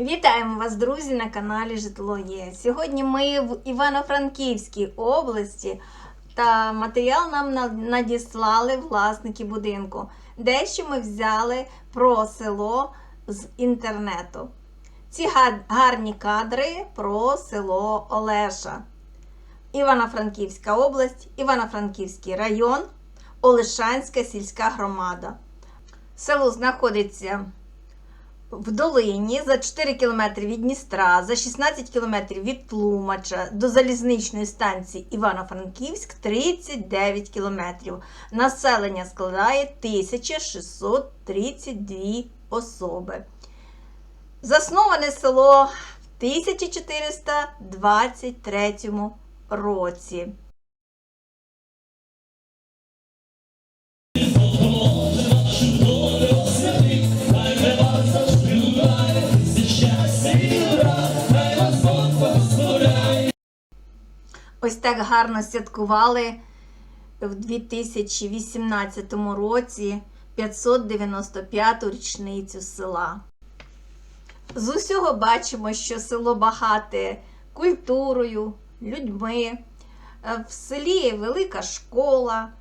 Вітаємо вас, друзі, на каналі Житло Є. Сьогодні ми в Івано-Франківській області та матеріал нам надіслали власники будинку. Дещо ми взяли про село з інтернету. Ці гарні кадри про село Олеша. Івано-Франківська область, Івано-Франківський район, Олешанська сільська громада. Село знаходиться в долині за 4 км від Дністра, за 16 км від Тлумача до залізничної станції Івано-Франківськ 39 км. Населення складає 1632 особи. Засноване село в 1423 році. Ось так гарно святкували в 2018 році 595-ту річницю села. З усього бачимо, що село багате культурою, людьми. В селі велика школа.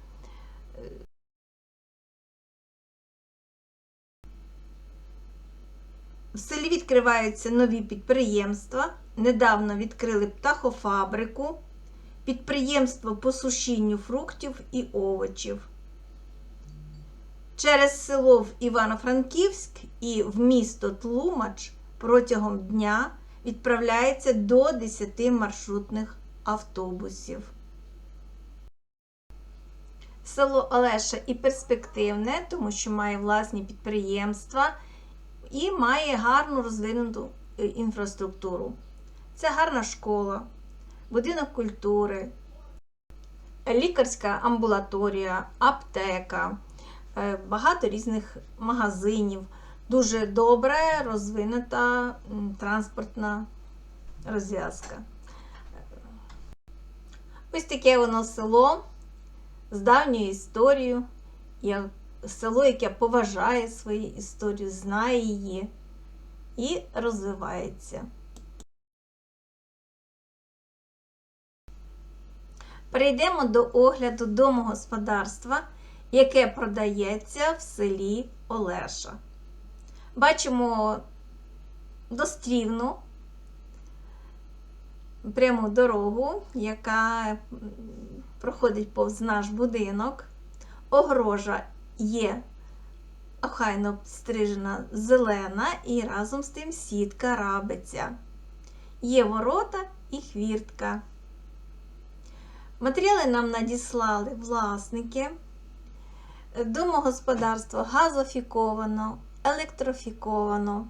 В селі відкриваються нові підприємства. Недавно відкрили птахофабрику, підприємство по сушінню фруктів і овочів. Через село в Івано-Франківськ і в місто Тлумач протягом дня відправляється до 10 маршрутних автобусів. Село Олеша і перспективне, тому що має власні підприємства і має гарну розвинуту е, інфраструктуру. Це гарна школа, будинок культури, лікарська амбулаторія, аптека, е, багато різних магазинів, дуже добре розвинута транспортна розв'язка. Ось таке воно село з давньою історією, село, яке поважає свою історію, знає її і розвивається. Перейдемо до огляду домогосподарства, яке продається в селі Олеша. Бачимо дострівну пряму дорогу, яка проходить повз наш будинок. Огорожа є охайно обстрижена зелена і разом з тим сітка рабиця. Є ворота і хвіртка. Матеріали нам надіслали власники. Домогосподарство газофіковано, електрофіковано.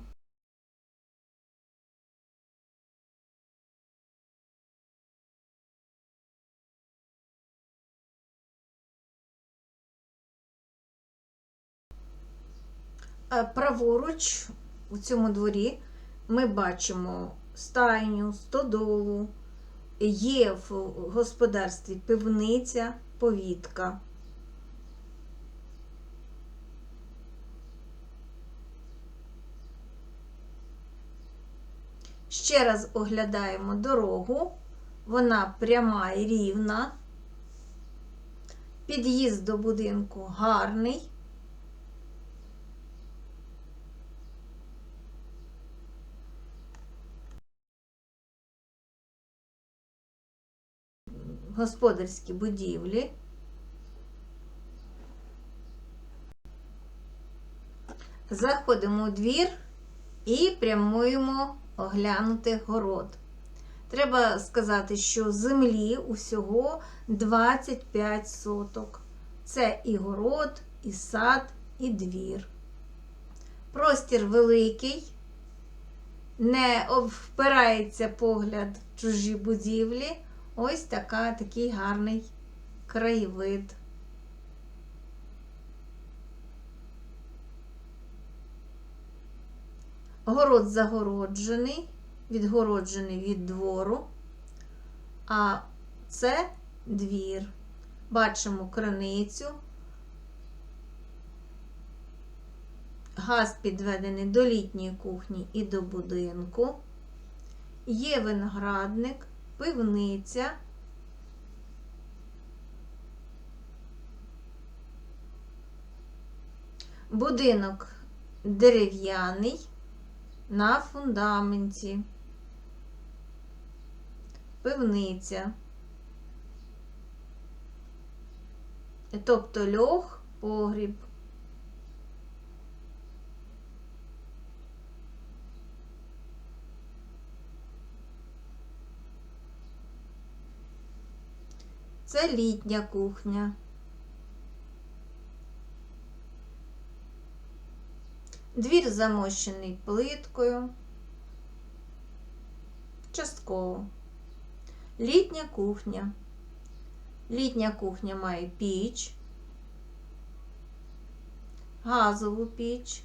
Е, Праворуч у цьому дворі ми бачимо стайню, стодолу, є в господарстві пивниця, повітка. Ще раз оглядаємо дорогу. Вона пряма і рівна. Під'їзд до будинку гарний. Господарські будівлі. Заходимо у двір і прямуємо оглянути город. Треба сказати, що землі усього 25 соток. Це і город, і сад, і двір. Простір великий, не впирається погляд чужі будівлі. Ось така, такий гарний краєвид. Город загороджений, відгороджений від двору, а це двір. Бачимо криницю, Газ підведений до літньої кухні і до будинку. Є виноградник, пивниця. Будинок дерев'яний на фундаменті. Пивниця. Тобто льох, погріб. Це літня кухня. Двір замощений плиткою. Частково. Літня кухня. Літня кухня має піч, газову піч.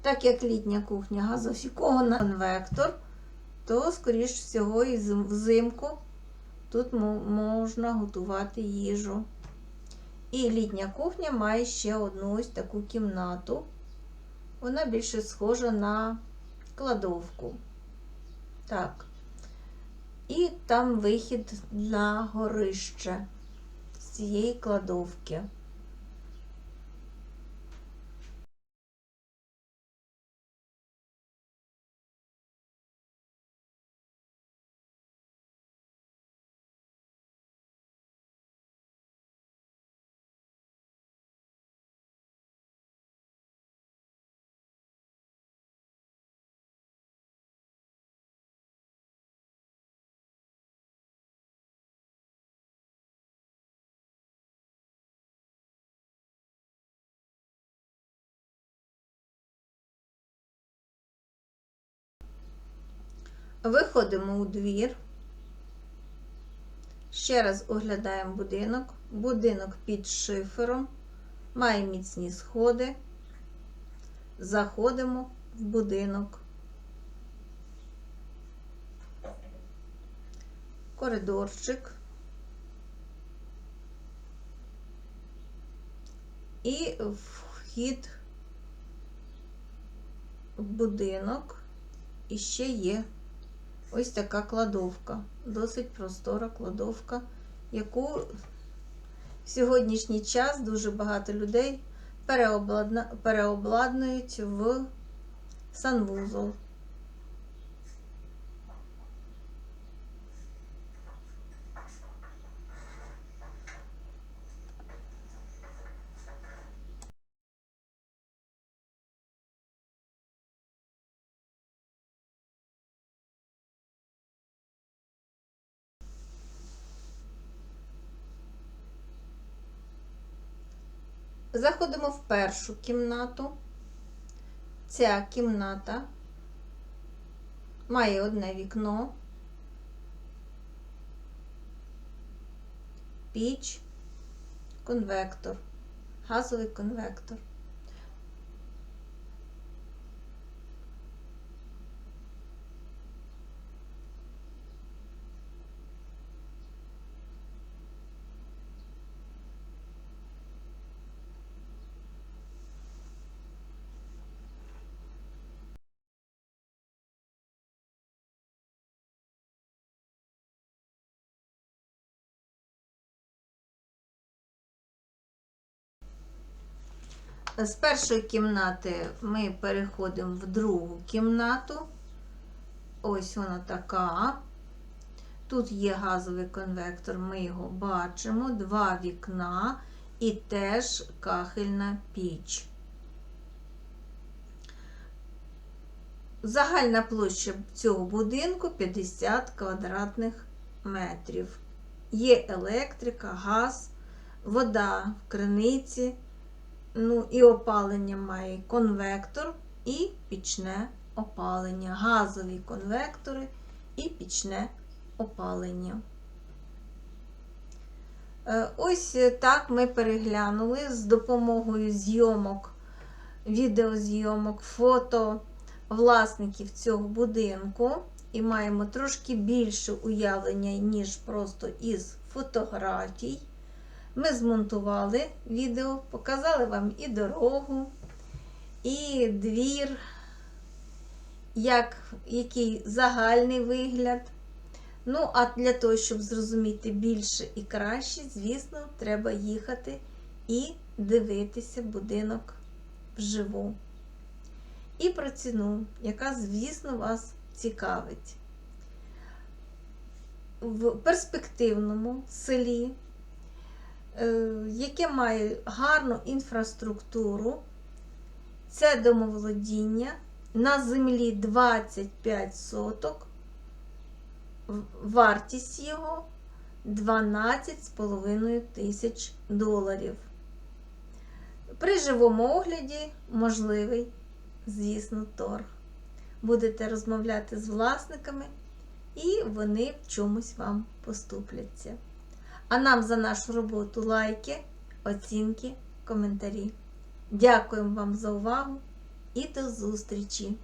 Так як літня кухня газофікована конвектор, то, скоріш всього, і взимку тут можна готувати їжу. І літня кухня має ще одну ось таку кімнату. Вона більше схожа на кладовку. Так. І там вихід на горище з цієї кладовки. Виходимо у двір. Ще раз оглядаємо будинок. Будинок під шифером. Має міцні сходи. Заходимо в будинок. Коридорчик. І вхід в будинок. І ще є ось така кладовка. Досить простора кладовка, яку в сьогоднішній час дуже багато людей переобладнують в санвузол. Заходимо в першу кімнату. Ця кімната має одне вікно, піч, конвектор, газовий конвектор. З першої кімнати ми переходимо в другу кімнату. Ось вона така. Тут є газовий конвектор, ми його бачимо, два вікна і теж кахельна піч. Загальна площа цього будинку 50 квадратних метрів. Є електрика, газ, вода в криниці. Ну, і опалення має конвектор і пічне опалення. Газові конвектори і пічне опалення. Е, Ось так ми переглянули з допомогою зйомок, відеозйомок, фото власників цього будинку. І маємо трошки більше уявлення, ніж просто із фотографій. Ми змонтували відео, показали вам і дорогу, і двір, як, який загальний вигляд. Ну, а для того, щоб зрозуміти більше і краще, звісно, треба їхати і дивитися будинок вживу. І про ціну, яка, звісно, вас цікавить. В перспективному селі, яке має гарну інфраструктуру, це домоволодіння на землі 25 соток, вартість його 12,5 тисяч доларів. При живому огляді можливий, звісно, торг. Будете розмовляти з власниками, і вони в чомусь вам поступляться. А нам за нашу роботу лайки, оцінки, коментарі. Дякуємо вам за увагу і до зустрічі!